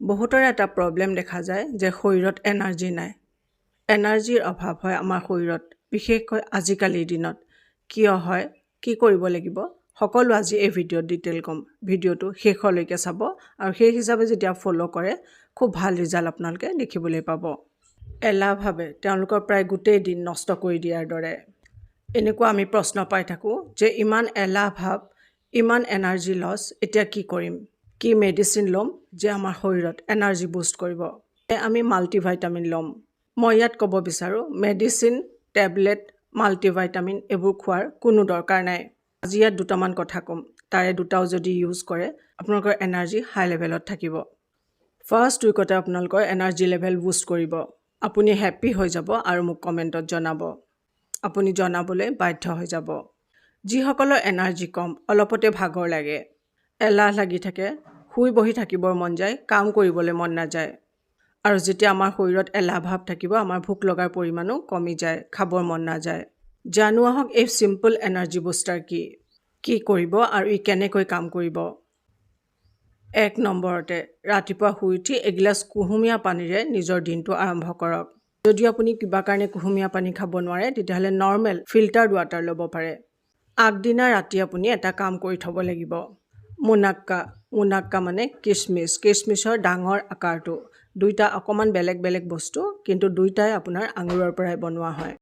বহুতৰে এটা প্ৰব্লেম দেখা যায় যে শৰীৰত এনাৰ্জি নাই। এনাৰ্জিৰ অভাৱ হয় আমাৰ শৰীৰত বিশেষকৈ আজিকালিৰ দিনত। কিয় হয়? কি কৰিব লাগিব? সকলো আজি এই ভিডিঅ'ত ডিটেইল ক'ম। ভিডিঅ'টো শেষলৈকে চাব আৰু সেই হিচাপে যেতিয়া ফ'ল' কৰে খুব ভাল ৰিজাল্ট আপোনালোকে দেখিবলৈ পাব। এলাহভাৱে তেওঁলোকৰ প্ৰায় গোটেই দিন নষ্ট কৰি দিয়াৰ দৰে। এনেকুৱা আমি প্ৰশ্ন পাই থাকোঁ যে ইমান এলাহ ভাৱ ইমান এনাৰ্জি লছ এতিয়া কি কৰিম? কি মেডিচিন ল'ম যে আমাৰ শৰীৰত এনাৰ্জি বুষ্ট কৰিব? আমি মাল্টিভাইটামিন ল'ম। মই ইয়াত ক'ব বিচাৰোঁ, মেডিচিন, টেবলেট, মাল্টিভাইটামিন এইবোৰ খোৱাৰ কোনো দৰকাৰ নাই। আজি ইয়াত দুটামান কথা ক'ম। তাৰে দুটাও যদি ইউজ কৰে, আপোনালোকৰ এনাৰ্জি হাই লেভেলত থাকিব। ফাৰ্ষ্ট উইকতে আপোনালোকৰ এনাৰ্জি লেভেল বুষ্ট কৰিব। আপুনি হেপ্পী হৈ যাব আৰু মোক কমেণ্টত জনাব। আপুনি জনাবলৈ বাধ্য হৈ যাব। যিসকলৰ এনাৰ্জি কম, অলপতে ভাগৰ লাগে। এলাহ লাগি থাকে শুই বহি থাকিবৰ মন যায় কাম কৰিবলৈ মন নাযায়। আৰু যেতিয়া আমাৰ শৰীৰত এলাহ ভাৱ থাকিব আমাৰ ভোক লগাৰ পৰিমাণো কমি যায় খাবৰ মন নাযায়। জানো আহক এই চিম্পল এনাৰ্জি বুষ্টাৰ কি? কি কৰিব আৰু ই কেনেকৈ কাম কৰিব? এক নম্বৰতে ৰাতিপুৱা শুই উঠি এগিলাচ কুহুমীয়া পানীৰে নিজৰ দিনটো আৰম্ভ কৰক। যদি আপুনি কিবা কাৰণে কুহুমীয়া পানী খাব নোৱাৰে তেতিয়াহ'লে নৰ্মেল ফিল্টাৰ্ড ৱাটাৰ ল'ব পাৰে। আগদিনা ৰাতি আপুনি এটা কাম কৰি থ'ব লাগিব। মুনাক্কা মুনাক্কা মানে কিচমিচ, কিচমিচৰ ডাঙৰ আকাৰটো। দুইটা অকণমান বেলেগ বেলেগ বস্তু, কিন্তু দুইটাই আপোনাৰ আঙুৰৰ পৰাই বনোৱা হয়।